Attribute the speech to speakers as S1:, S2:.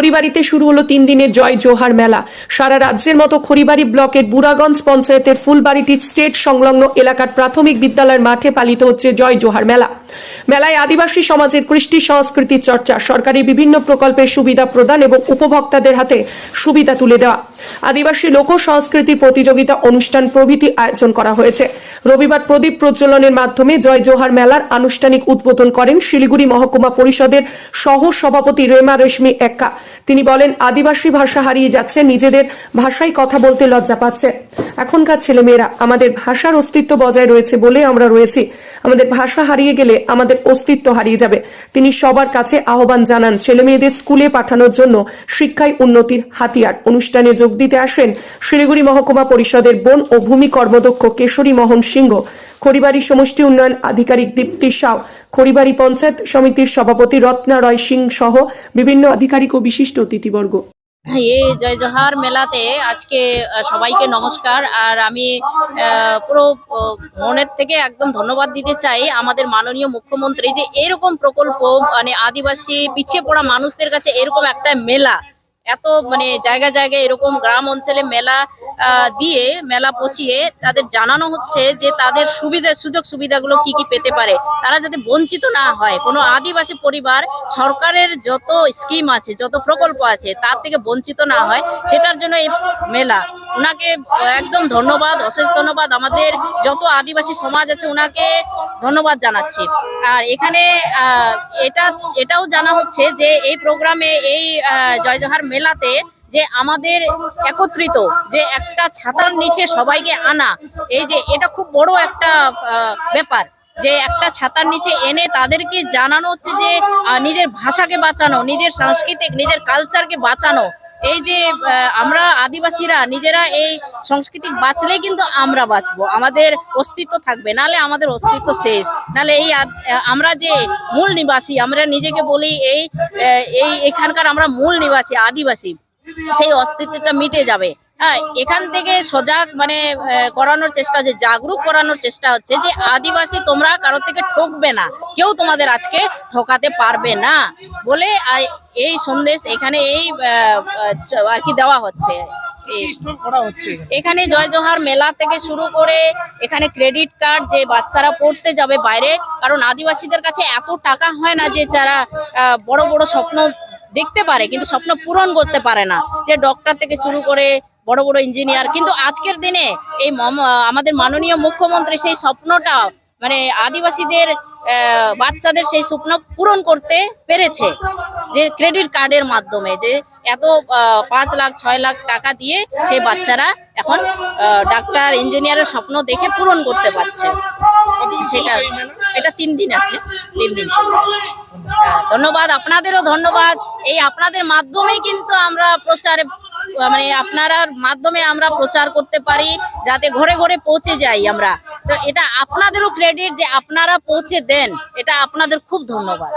S1: খড়িবাড়িতে শুরু হলো তিন দিনের জয় জোহার মেলা। সারা রাজ্যের মতো খড়িবাড়ি ব্লকের বুড়াগঞ্জ পঞ্চায়েতের ফুলবাড়িটি স্টেট সংলগ্ন এলাকার প্রাথমিক বিদ্যালয়ের মাঠে পালিত হচ্ছে জয় জোহার মেলা। মেলায় আদিবাসী সমাজের কৃষ্টি সংস্কৃতি চর্চা, সরকারি বিভিন্ন প্রকল্পের সুবিধা প্রদান এবং উপভোক্তাদের হাতে সুবিধা তুলে দেওয়া। আদিবাসী লোক সংস্কৃতি প্রতিযোগিতা অনুষ্ঠান প্রভৃতি আয়োজন করা হয়েছে। রবিবার প্রদীপ প্রজ্বলনের মাধ্যমে জয় জোহার মেলার আনুষ্ঠানিক উদ্বোধন করেন শিলিগুড়ি মহকুমা পরিষদের সহ সভাপতি রেমা রেশমি এক্কা। তিনি বলেন, আদিবাসী ভাষা হারিয়ে যাচ্ছে, নিজেদের ভাষায় কথা বলতে লজ্জা পাচ্ছে। এখনকার ছেলেমেয়েরা আমাদের ভাষার অস্তিত্ব বজায় রয়েছে বলে আমরা রয়েছি। আমাদের ভাষা হারিয়ে গেলে আমাদের অস্তিত্ব হারিয়ে যাবে। তিনি সবার কাছে আহ্বান জানান, ছেলেমেয়েদের স্কুলে পাঠানোর জন্য শিক্ষায় উন্নতির হাতিয়ার। অনুষ্ঠানে যোগ দিতে আসেন শিলিগুড়ি মহকুমা পরিষদের বন ও ভূমি কর্মদক্ষ কেশরী মোহন সিংহ, খড়িবাড়ি সমষ্টি উন্নয়ন আধিকারিক দীপ্তি সাউ, খড়িবাড়ি পঞ্চায়েত সমিতির সভাপতি রত্না রয় সিং সহ বিভিন্ন আধিকারিক ও বিশিষ্ট অতিথিবর্গ।
S2: এই জয় জোহার মেলাতে আজকে সবাইকে নমস্কার। আর আমি পুরো মনের থেকে একদম ধন্যবাদ দিতে চাই আমাদের মাননীয় মুখ্যমন্ত্রী যে এরকম প্রকল্প মানে আদিবাসী পিছিয়ে পড়া মানুষদের কাছে এরকম একটা মেলা এত মানে জায়গা জায়গায় এরকম গ্রাম অঞ্চলে মেলা দিয়ে, মেলা বসিয়ে তাদের জানানো হচ্ছে যে তাদের সুবিধা, সুযোগ সুবিধাগুলো কি কি পেতে পারে। তারা যাতে বঞ্চিত না হয়, কোনো আদিবাসী পরিবার, সরকারের যত স্কিম আছে, যত প্রকল্প আছে, তার থেকে বঞ্চিত না হয়, সেটার জন্য এই মেলা। ওনাকে একদম ধন্যবাদ, অশেষ ধন্যবাদ। আমাদের যত আদিবাসী সমাজ আছে ওনাকে ধন্যবাদ জানাচ্ছি। আর এখানে এটা, এটাও জানা হচ্ছে যে এই প্রোগ্রামে, এই জয়জহার মেলাতে যে আমাদের একত্রিত যে একটা ছাতার নিচে সবাইকে আনা, এই যে এটা খুব বড় একটা ব্যাপার। যে একটা ছাতার নিচে এনে তাদেরকে জানানো হচ্ছে যে নিজের ভাষাকে বাঁচানো, নিজের সাংস্কৃতিক, নিজের কালচারকে বাঁচানো। এই যে আমরা আদিবাসীরা নিজেরা এই সংস্কৃতি বাঁচলে কিন্তু আমরা বাঁচবো। আমাদের অস্তিত্ব থাকবে নালে আমাদের অস্তিত্ব শেষ। নালে এই আমরা যে মূল নিবাসী, আমরা নিজেকে বলি এই এই এখানকার আমরা মূল নিবাসী, আদিবাসী। সেই অস্তিত্বটা মিটে যাবে। হ্যাঁ এখান থেকে সজাগ মানে করানোর চেষ্টা হচ্ছে জাগরুক করানোর চেষ্টা হচ্ছে যে আদিবাসী তোমরা কারোর থেকে ঠকবে না কেউ তোমাদের আজকে ঠকাতে পারবে না বলে এই সন্দেশ এখানে এই আর কি দেওয়া হচ্ছে
S3: এখানে?
S2: এখানে জয় জোহার মেলা থেকে শুরু করে এখানে ক্রেডিট কার্ড যে বাচ্চারা পড়তে যাবে বাইরে কারণ আদিবাসীদের কাছে এত টাকা হয় না যে যারা আহ, বড় বড় স্বপ্ন দেখতে পারে কিন্তু স্বপ্ন পূরণ করতে পারে না যে ডক্টর থেকে শুরু করে বড় বড় ইঞ্জিনিয়ার কিন্তু আজকের দিনে এই আমাদের মাননীয় মুখ্যমন্ত্রী সেই স্বপ্নটা মানে আদিবাসীদের বাচ্চাদের সেই স্বপ্ন পূরণ করতে পেরেছে। যে ক্রেডিট কার্ডের মাধ্যমে, যে এত পাঁচ লাখ, ছয় লাখ টাকা দিয়ে সেই বাচ্চারা এখন ডাক্তার ইঞ্জিনিয়ারের স্বপ্ন দেখে পূরণ করতে পারছে। সেটা? এটা তিন দিন আছে, তিন দিন ধন্যবাদ, আপনাদেরও ধন্যবাদ। এই আপনাদের মাধ্যমেই কিন্তু আমরা প্রচারে মানে আপনার মাধ্যমে আমরা প্রচার করতে পারি, যাতে ঘরে ঘরে পৌঁছে যাই আমরা। তো এটা আপনাদেরও ক্রেডিট যে আপনারা পৌঁছে দেন, এটা আপনাদের খুব ধন্যবাদ।